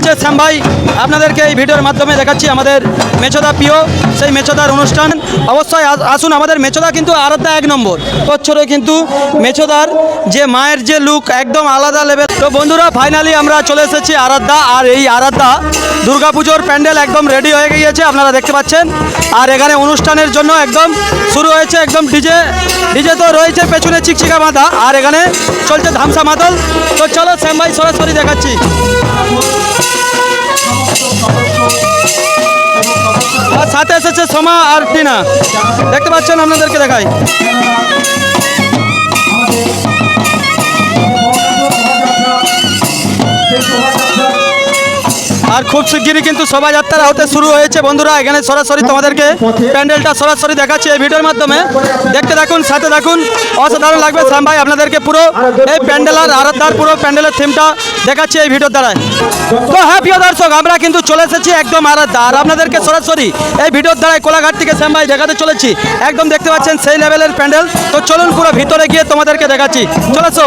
চলছে। শ্যাম ভাই, আপনাদেরকে এই ভিডিওর মাধ্যমে দেখাচ্ছি আমাদের মেচোদা প্রিয় সেই মেচোদার অনুষ্ঠান। অবশ্যই আস- আসুন, আমাদের মেচোদা কিন্তু আরাধ্যা এক নম্বর। বছরে কিন্তু মেচোদার যে মায়ের যে লুক একদম আলাদা লেভেল তো বন্ধুরা ফাইনালি আমরা চলে এসেছি আরাধ্যা, আর এই আরাধ্যা দুর্গাপুজোর প্যান্ডেল একদম রেডি হয়ে গিয়েছে, আপনারা দেখতে পাচ্ছেন। আর এখানে অনুষ্ঠানের জন্য একদম শুরু হয়েছে একদম ডিজে ডিজে তো রয়েছে পেছনে চিকচিকা মাথা, আর এখানে চলছে ধামসা মাদল তো চলো, শ্যাম ভাই সরাসরি দেখাচ্ছি। সাথে এসেছে সোমা আর টিনা। দেখতে পাচ্ছেন আপনাদেরকে দেখাই। আর খুব শিগগিরই কিন্তু শোভাযাত্রা হতে শুরু হয়েছে। বন্ধুরা, এখানে সরাসরি তোমাদেরকে প্যান্ডেলটা সরাসরি দেখাচ্ছি এই ভিডিওর মাধ্যমে। দেখতে দেখুন সাথে দেখুন অসাধারণ লাগবে, শ্যাম ভাই, আপনাদেরকে পুরো এই প্যান্ডেল আর আরাধ্যার পুরো প্যান্ডেলের থিমটা দেখাচ্ছি এই ভিডিওর দ্বারায়। তো হ্যাঁ প্রিয় দর্শক, আমরা কিন্তু চলে এসেছি একদম আরাধ্যা। আর আপনাদেরকে সরাসরি এই ভিডিওর দ্বারায় কোলাঘাট থেকে শ্যাম ভাই দেখাতে চলেছি। একদম দেখতে পাচ্ছেন সেই লেভেলের প্যান্ডেল। তো চলুন পুরো ভিতরে গিয়ে তোমাদেরকে দেখাচ্ছি। চলেছো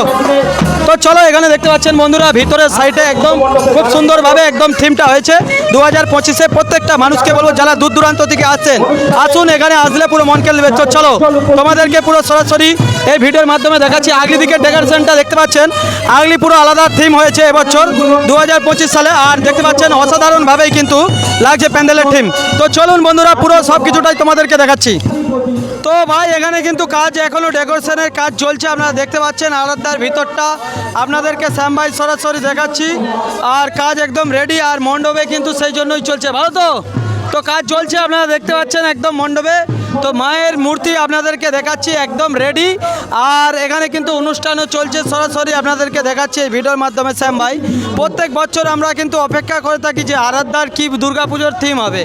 তো চলো, এখানে দেখতে পাচ্ছেন বন্ধুরা, ভিতরের সাইডে একদম খুব সুন্দরভাবে একদম থিমটা হয়েছে দু হাজার পঁচিশে প্রত্যেকটা মানুষকে বলব যারা দূর দূরান্ত থেকে আসছেন, আসুন, এখানে আসলে পুরো মন কেলবে তো চলো তোমাদেরকে পুরো সরাসরি এই ভিডিওর মাধ্যমে দেখাচ্ছি। আগলি দিকে ডেকোরেশনটা দেখতে পাচ্ছেন। আগলি পুরো আলাদা থিম হয়েছে এবছর দু হাজার পঁচিশ সালে। আর দেখতে পাচ্ছেন, অসাধারণভাবেই কিন্তু লাগছে প্যান্ডেলের থিম তো চলুন বন্ধুরা, পুরো সব কিছুটাই তোমাদেরকে দেখাচ্ছি। তো ভাই, এখানে কিন্তু কাজ এখনও ডেকোরেশনের কাজ চলছে, আপনারা দেখতে পাচ্ছেন আরাধ্যার ভিতরটা। আপনাদেরকে শ্যাম ভাই সরাসরি দেখাচ্ছি। আর কাজ একদম রেডি আর মণ্ডপে কিন্তু সেই জন্যই চলছে। ভালো তো? তো কাজ চলছে, আপনারা দেখতে পাচ্ছেন একদম মণ্ডপে। তো মায়ের মূর্তি আপনাদেরকে দেখাচ্ছি একদম রেডি আর এখানে কিন্তু অনুষ্ঠানও চলছে, সরাসরি আপনাদেরকে দেখাচ্ছি এই ভিডিওর মাধ্যমে শ্যাম ভাই। প্রত্যেক বছর আমরা কিন্তু অপেক্ষা করে থাকি যে আরাধ্যার কি দুর্গাপুজোর থিম হবে।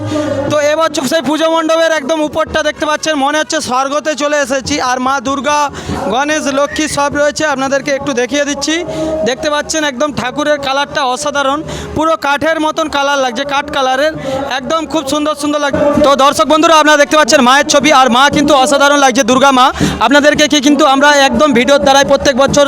তো এবছর সেই পুজো মণ্ডপের একদম উপরটা দেখতে পাচ্ছেন, মনে হচ্ছে স্বর্গতে চলে এসেছি। আর মা দুর্গা, গণেশ, লক্ষ্মী সব রয়েছে, আপনাদেরকে একটু দেখিয়ে দিচ্ছি। দেখতে পাচ্ছেন একদম ঠাকুরের কালারটা অসাধারণ, পুরো কাঠের মতন কালার লাগছে, কাঠ কালারের, একদম খুব সুন্দর সুন্দর লাগছে তো দর্শক বন্ধুরা আপনারা দেখতে পাচ্ছেন মায়ের ছবি আর মা কিন্তু অসাধারণ লাগছে, দুর্গা মা। আপনাদেরকে কি কিন্তু আমরা একদম ভিডিওর দ্বারাই প্রত্যেক বছর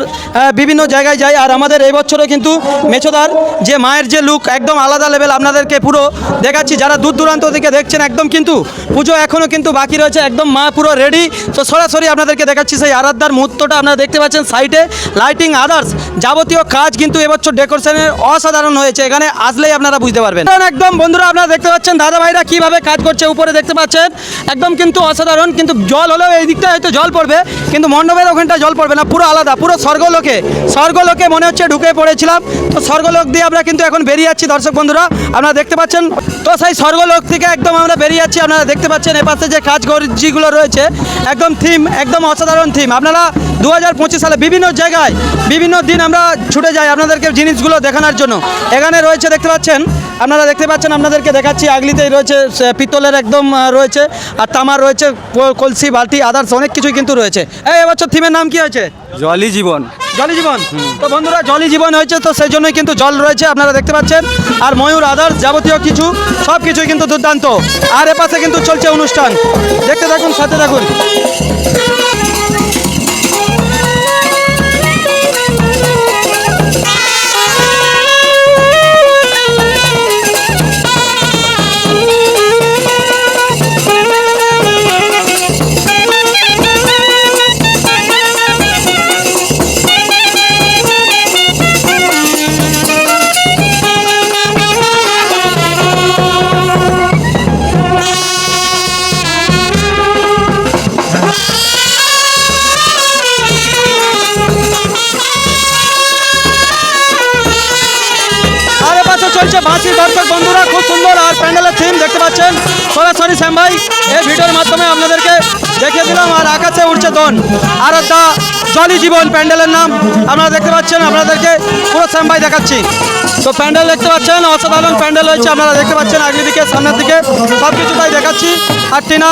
বিভিন্ন জায়গায় যাই আর আমাদের এই বছরে কিন্তু মেছোদার যে মায়ের যে লুক একদম আলাদা লেভেল আপনাদেরকে পুরো দেখাচ্ছি। যারা দূর দূরান্ত থেকে দেখছেন একদম কিন্তু পুজো এখনও কিন্তু বাকি রয়েছে, একদম মা পুরো রেডি তো সরাসরি আপনাদেরকে দেখাচ্ছি সেই আরাধ্যার মুহূর্তটা, আপনারা দেখতে পাচ্ছেন সাইডে লাইটিং আদার্স যাবতীয় কাজ কিন্তু এবছর ডেকোরেশনের অসাধারণ হয়েছে। এখানে আসলেই আপনারা বুঝতে পারবেন। একদম বন্ধুরা, আপনারা দেখতে পাচ্ছেন দাদা ভাইরা কীভাবে কাজ করছে, উপরে দেখতে পাচ্ছেন। একদম কিন্তু অসাধারণ, কিন্তু জল হলেও এই দিকটা হয়তো জল পড়বে, কিন্তু মণ্ডপের ওখানটা জল পড়বে না, পুরো আলাদা, পুরো স্বর্গলোকে স্বর্গলোকে মনে হচ্ছে ঢুকে পড়েছিলাম। তো স্বর্গলোক দিয়ে আমরা কিন্তু এখন বেরিয়ে যাচ্ছি, দর্শক বন্ধুরা, আপনারা দেখতে পাচ্ছেন? তো সেই স্বর্গলোক থেকে একদম আমরা বেরিয়ে যাচ্ছি, আপনারা দেখতে পাচ্ছেন এপাশে যে কাজ যেগুলো রয়েছে, একদম থিম একদম অসাধারণ থিম আপনারা দু হাজার পঁচিশ সালে বিভিন্ন জায়গায়, বিভিন্ন দিন আমরা ছুটে যাই আপনাদেরকে জিনিসগুলো দেখানোর জন্য। এখানে রয়েছে, দেখতে পাচ্ছেন? আপনারা দেখতে পাচ্ছেন, আপনাদেরকে দেখাচ্ছি, আগলিতেই রয়েছে পিতলের একদম রয়েছে, আর তামার রয়েছে। ক- কলসি বালতি আদার্স অনেক কিছুই কিন্তু রয়েছে। এই এবছর থিমের নাম কি হয়েছে? জলই জীবন। জলি জীবন? তো বন্ধুরা জলি জীবন হয়েছে তো সেই জন্যই কিন্তু জল রয়েছে আপনারা দেখতে পাচ্ছেন। আর ময়ূর আদার্স যাবতীয় কিছু সব কিছুই কিন্তু দুর্দান্ত। আর এ পাশে কিন্তু চলছে অনুষ্ঠান। দেখতে থাকুন সাথে থাকুন। খুব সুন্দর আর প্যান্ডেলের থিম দেখতে পাচ্ছেন সরাসরি শ্যাম ভাই এই ভিডিওর মাধ্যমে আপনাদেরকে দেখিয়ে দিলাম আর আকাশে উঠছে দন আর দা জলি জীবন প্যান্ডেলের নাম আপনারা দেখতে পাচ্ছেন আপনাদেরকে পুরো শ্যাম ভাই দেখাচ্ছি তো প্যান্ডেল দেখতে পাচ্ছেন অসাধারণ প্যান্ডেল হয়েছে আপনারা দেখতে পাচ্ছেন আগের দিকে সামনের দিকে সব কিছু তাই দেখাচ্ছি আর টিনা,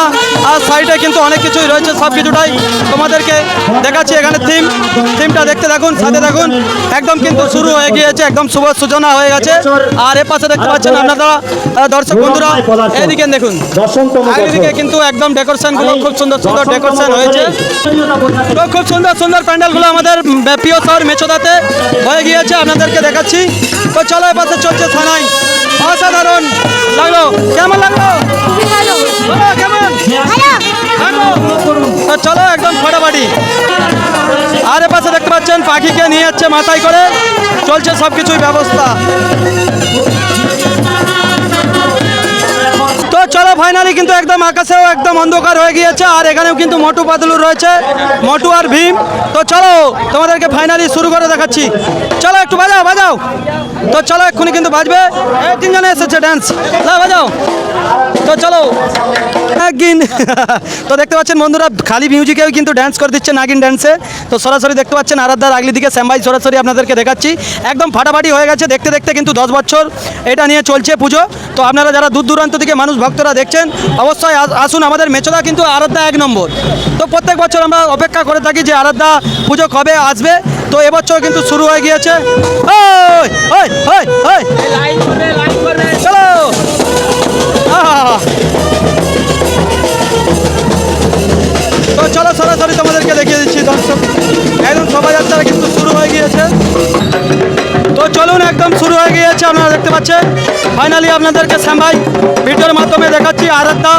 আর সাইডে কিন্তু অনেক কিছুই রয়েছে, সব কিছুটাই তোমাদেরকে দেখাচ্ছি। এখানে থিম থিমটা দেখতে দেখুন সাথে দেখুন একদম কিন্তু শুরু হয়ে গিয়েছে, একদম শুভ সূচনা হয়ে গেছে। আর এ পাশে দেখতে পাচ্ছেন আপনারা দর্শক বন্ধুরা, এইদিকে দেখুন। চারিদিকে কিন্তু একদম ডেকোরেশনগুলো, খুব সুন্দর সুন্দর ডেকোরেশন হয়েছে। তো খুব সুন্দর সুন্দর প্যান্ডেলগুলো আমাদের প্রিয় শহর মেচোদাতে হয়ে গিয়েছে, আপনাদেরকে দেখাচ্ছি। তো চলো এপাশে চলছে থানায়। অসাধারণ লাগল, কেমন লাগল? চলো একদম ফটাফাটি। আর এপাশে দেখতে পাচ্ছেন পাখিকে নিয়ে যাচ্ছে মাথায় করে। চলছে সব কিছুই ব্যবস্থা। ফাইনালি কিন্তু একদম আকাশেও একদম অন্ধকার হয়ে গিয়েছে, আর এখানেও কিন্তু মটু পাতলু রয়েছে, মটু আর ভীম। তো চলো, তোমাদেরকে ফাইনালি শুরু করে দেখাচ্ছি। চলো একটু বাজাও বাজাও। তো চলো, এক্ষুনি কিন্তু বাজবে। এই তিনজনে এসেছে ড্যান্স বাজাও। তো চলো। নাগিন। তো দেখতে পাচ্ছেন বন্ধুরা, খালি মিউজিকেও কিন্তু ড্যান্স করে দিচ্ছে নাগিন ড্যান্সে তো সরাসরি দেখতে পাচ্ছেন আরাধ্যার আগলি দিকে, শ্যামবাই সরাসরি আপনাদেরকে দেখাচ্ছি। একদম ফাটাফাটি হয়ে গেছে, দেখতে দেখতে কিন্তু দশ বছর। এটা নিয়ে চলছে পুজো। তো আপনারা যারা দূর দূরান্ত থেকে মানুষ, ভক্তরা দেখছেন অবশ্যই আস- আসুন আমাদের মেচোদা কিন্তু আরাধ্যা এক নম্বর তো প্রত্যেক বছর আমরা অপেক্ষা করে থাকি যে আরাধ্যা পুজো কবে আসবে তো এবছর কিন্তু শুরু হয়ে গিয়েছে ওই, ওই। পাচ্ছেন ফাইনালি আপনাদেরকে সামাই ভিডিওর মাধ্যমে দেখাচ্ছি। আরাধ্যা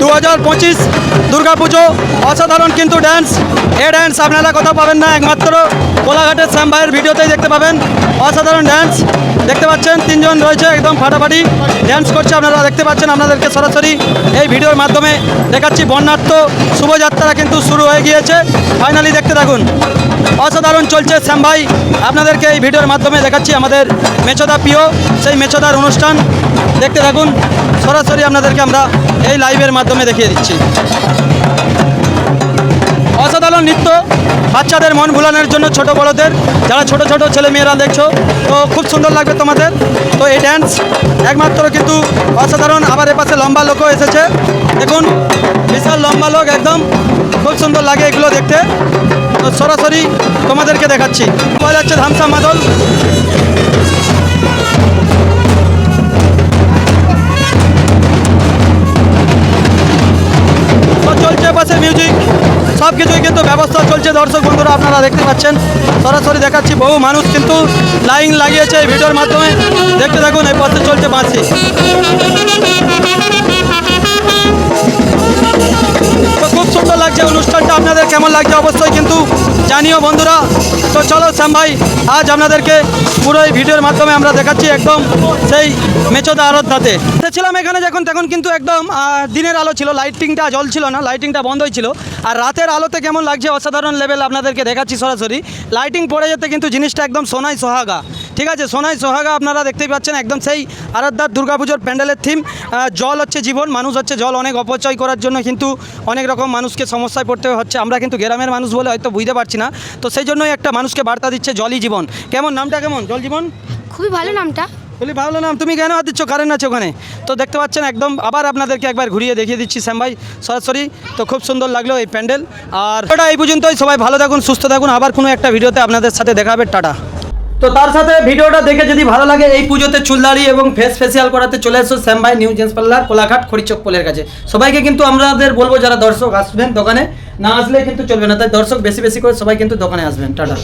দু হাজার পঁচিশ। দুর্গাপুজো, অসাধারণ কিন্তু ড্যান্স এ ড্যান্স আপনারা কোথাও পাবেন না, একমাত্র কোলাঘাটের শ্যাম ভাইয়ের ভিডিওতেই দেখতে পাবেন। অসাধারণ ড্যান্স দেখতে পাচ্ছেন, তিনজন রয়েছে একদম ফাটাফাটি। ড্যান্স করছে আপনারা দেখতে পাচ্ছেন আপনাদেরকে সরাসরি। এই ভিডিওর মাধ্যমে দেখাচ্ছি বর্ণাঢ্য শুভযাত্রা কিন্তু শুরু হয়ে গিয়েছে। ফাইনালি দেখতে থাকুন। অসাধারণ চলছে শ্যাম ভাই। আপনাদেরকে এই ভিডিওর মাধ্যমে দেখাচ্ছি আমাদের মেচোদা প্রিয়, সেই মেচোদার অনুষ্ঠান। দেখতে থাকুন, সরাসরি আপনাদেরকে আমরা এই লাইভের মাধ্যমে দেখিয়ে দিচ্ছি। অসাধারণ নৃত্য। বাচ্চাদের মন ভুলানোর জন্য ছোট বড়দের, যারা ছোট ছোট ছেলে মেয়েরা দেখছ, তো খুব সুন্দর লাগবে তোমাদের। তো এই ড্যান্স একমাত্র কিন্তু অসাধারণ, আবার এপাশে লম্বা লোকও এসেছে। দেখুন, বিশাল লম্বা লোক একদম, খুব সুন্দর লাগে এগুলো দেখতে। তো সরাসরি তোমাদেরকে দেখাচ্ছি। পাওয়া যাচ্ছে ধামসা মাদল। মিউজিক সব কিছুই কিন্তু ব্যবস্থা চলছে দর্শক বন্ধুরা, আপনারা দেখতে পাচ্ছেন। সরাসরি দেখাচ্ছি, বহু মানুষ কিন্তু লাইন লাগিয়েছে এই ভিডিওর মাধ্যমে। দেখতে থাকুন, এই পথে চলছে বাঁশি। আপনাদের কেমন লাগছে? অবশ্যই কিন্তু জানিও বন্ধুরা। তো চলো, শ্যাম ভাই, আজ আপনাদেরকে পুরো এই ভিডিওর মাধ্যমে আমরা দেখাচ্ছি একদম সেই মেচোদা আরাধ্যাতে। ছিলাম এখানে যখন, তখন কিন্তু একদম দিনের আলো ছিল লাইটিংটা জল ছিল না লাইটিংটা বন্ধই ছিল। আর রাতের আলোতে কেমন লাগছে? অসাধারণ লেভেল আপনাদেরকে দেখাচ্ছি সরাসরি। লাইটিং পড়ে যেতে কিন্তু জিনিসটা একদম সোনাই সোহাগা। ঠিক আছে সোনাই সোহাগা আপনারা দেখতেই পাচ্ছেন একদম সেই আরাধ্যার দুর্গাপুজোর প্যান্ডেলের থিম জল হচ্ছে জীবন মানুষ হচ্ছে জল অনেক অপচয় করার জন্য কিন্তু অনেক রকম মানুষকে সমস্যায় পড়তে হচ্ছে। আমরা কিন্তু গ্রামের মানুষ বলে হয়তো বুঝতে পারছি না। তো সেই জন্যই একটা মানুষকে বার্তা দিচ্ছে জলই জীবন। কেমন নামটা কেমন? জল জীবন? খুবই ভালো নামটা। বলি ভালো নাম। তুমি কেন দিচ্ছ? কারেন্ট আছে ওখানে। তো দেখতে পাচ্ছেন একদম আবার আপনাদেরকে একবার ঘুরিয়ে দেখিয়ে দিচ্ছি শ্যাম ভাই সরাসরি। তো খুব সুন্দর লাগল এই প্যান্ডেল। আর এই পর্যন্তই সবাই ভালো থাকুন সুস্থ থাকুন। আবার কোনো একটা ভিডিওতে আপনাদের সাথে দেখা হবে। টাটা। তো তার সাথে ভিডিওটা দেখে যদি ভালো লাগে, এই পুজোতে চুলদাড়ি এবং ফেস ফেসিয়াল করাতে চলে আসো শ্যাম ভাই new gents parlour Kolaghat, Kharichak পোলের কাছে। সবাইকে কিন্তু আমাদের বলব, যারা দর্শক আসবেন দোকানে, না আসলে কিন্তু চলবে না। তাই দর্শক বেশি বেশি করে সবাই কিন্তু দোকানে আসবেন। টাটা।